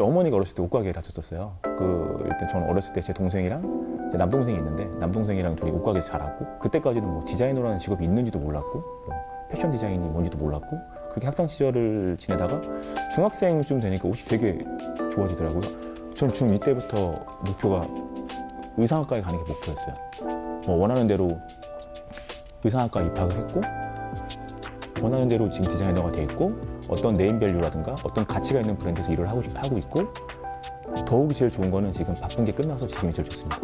제 어머니가 어렸을 때 옷가게를 하셨었어요. 그 일단 저는 어렸을 때 제 동생이랑 제 남동생이 있는데 남동생이랑 둘이 옷가게 잘하고 그때까지는 뭐 디자이너라는 직업이 있는지도 몰랐고 뭐 패션 디자인이 뭔지도 몰랐고 그렇게 학창 시절을 지내다가 중학생쯤 되니까 옷이 되게 좋아지더라고요. 전 중2 때부터 목표가 의상학과에 가는 게 목표였어요. 뭐 원하는 대로 의상학과 입학을 했고 원하는 대로 지금 디자이너가 돼 있고 어떤 네임밸류라든가 어떤 가치가 있는 브랜드에서 일을 하고, 하고 있고 더욱이 제일 좋은 거는 지금 바쁜 게 끝나서 지금이 제일 좋습니다.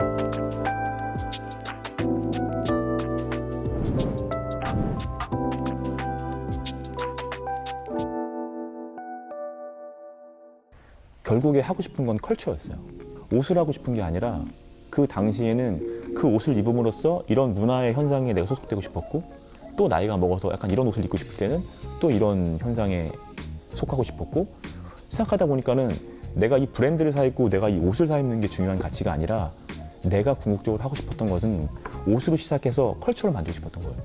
결국에 하고 싶은 건 컬처였어요. 옷을 하고 싶은 게 아니라 그 당시에는 그 옷을 입음으로써 이런 문화의 현상에 내가 소속되고 싶었고 또 나이가 먹어서 약간 이런 옷을 입고 싶을 때는 또 이런 현상에 속하고 싶었고 생각하다 보니까는 내가 이 브랜드를 사 입고 내가 이 옷을 사 입는 게 중요한 가치가 아니라 내가 궁극적으로 하고 싶었던 것은 옷으로 시작해서 컬처를 만들고 싶었던 거예요.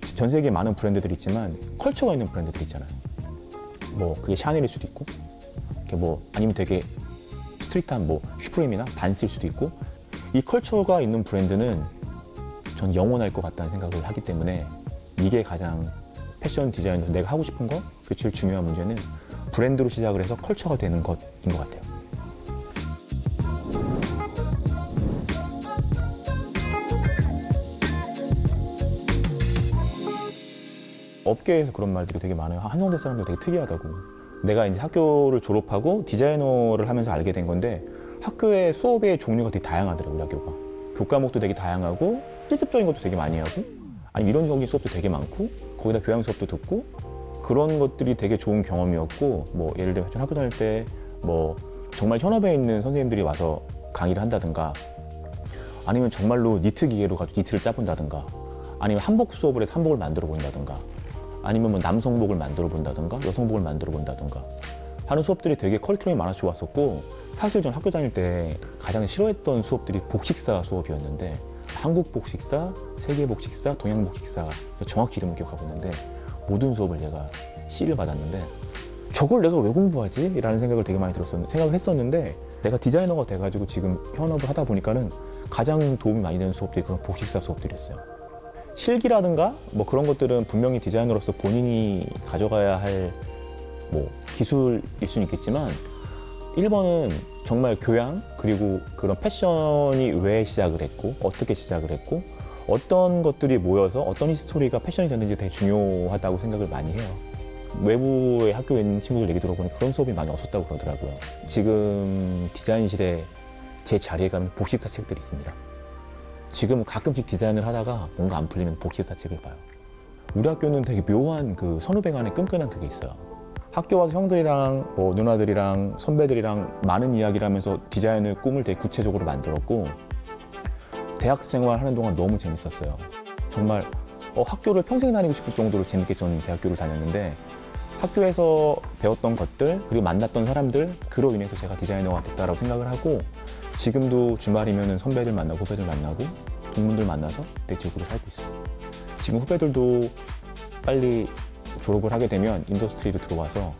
전 세계에 많은 브랜드들이 있지만 컬처가 있는 브랜드들 있잖아요. 뭐 그게 샤넬일 수도 있고 이렇게 뭐 아니면 되게 스트릿한 뭐 슈프림이나 반스일 수도 있고 이 컬처가 있는 브랜드는 전 영원할 것 같다는 생각을 하기 때문에 이게 가장 패션 디자인에서 내가 하고 싶은 거, 그 제일 중요한 문제는 브랜드로 시작을 해서 컬처가 되는 것인 것 같아요. 업계에서 그런 말들이 되게 많아요. 한성대 사람들 되게 특이하다고. 내가 이제 학교를 졸업하고 디자이너를 하면서 알게 된 건데 학교의 수업의 종류가 되게 다양하더라고요, 학교가. 교과목도 되게 다양하고 실습적인 것도 되게 많이 하고 아니 이론적인 수업도 되게 많고 거기다 교양 수업도 듣고 그런 것들이 되게 좋은 경험이었고 뭐 예를 들면 학교 다닐 때 뭐 정말 현업에 있는 선생님들이 와서 강의를 한다든가 아니면 정말로 니트 기계로 가지고 니트를 짜본다든가 아니면 한복 수업을 해서 한복을 만들어 본다든가 아니면 뭐 남성복을 만들어 본다든가 여성복을 만들어 본다든가 하는 수업들이 되게 커리큘럼이 많아서 좋았었고 사실 전 학교 다닐 때 가장 싫어했던 수업들이 복식사 수업이었는데 한국 복식사, 세계 복식사, 동양 복식사 정확히 이름을 기억하고 있는데 모든 수업을 제가 C를 받았는데 저걸 내가 왜 공부하지? 라는 생각을 되게 많이 들었었는데 생각을 했었는데 내가 디자이너가 돼가지고 지금 현업을 하다 보니까는 가장 도움이 많이 되는 수업들이 그런 복식사 수업들이었어요. 실기라든가 뭐 그런 것들은 분명히 디자이너로서 본인이 가져가야 할 뭐 기술일 수는 있겠지만 1번은 정말 교양 그리고 그런 패션이 왜 시작을 했고 어떻게 시작을 했고 어떤 것들이 모여서 어떤 히스토리가 패션이 됐는지 되게 중요하다고 생각을 많이 해요. 외부의 학교에 있는 친구들 얘기 들어보니 그런 수업이 많이 없었다고 그러더라고요. 지금 디자인실에 제 자리에 가면 복식사 책들이 있습니다. 지금 가끔씩 디자인을 하다가 뭔가 안 풀리면 복식사 책을 봐요. 우리 학교는 되게 묘한 그 선후배 간의 끈끈한 그게 있어요. 학교 와서 형들이랑 뭐 누나들이랑 선배들이랑 많은 이야기를 하면서 디자인을 꿈을 되게 구체적으로 만들었고 대학 생활 하는 동안 너무 재밌었어요. 정말 어, 학교를 평생 다니고 싶을 정도로 재밌게 저는 대학교를 다녔는데 학교에서 배웠던 것들 그리고 만났던 사람들 그로 인해서 제가 디자이너가 됐다라고 생각을 하고 지금도 주말이면 선배들 만나고 후배들 만나고 동문들 만나서 되게 즐겁게 살고 있어요. 지금 후배들도 빨리 졸업을 하게 되면 인더스트리로 들어와서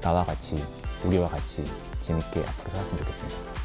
나와 같이 우리와 같이 재밌게 앞으로 살았으면 좋겠습니다.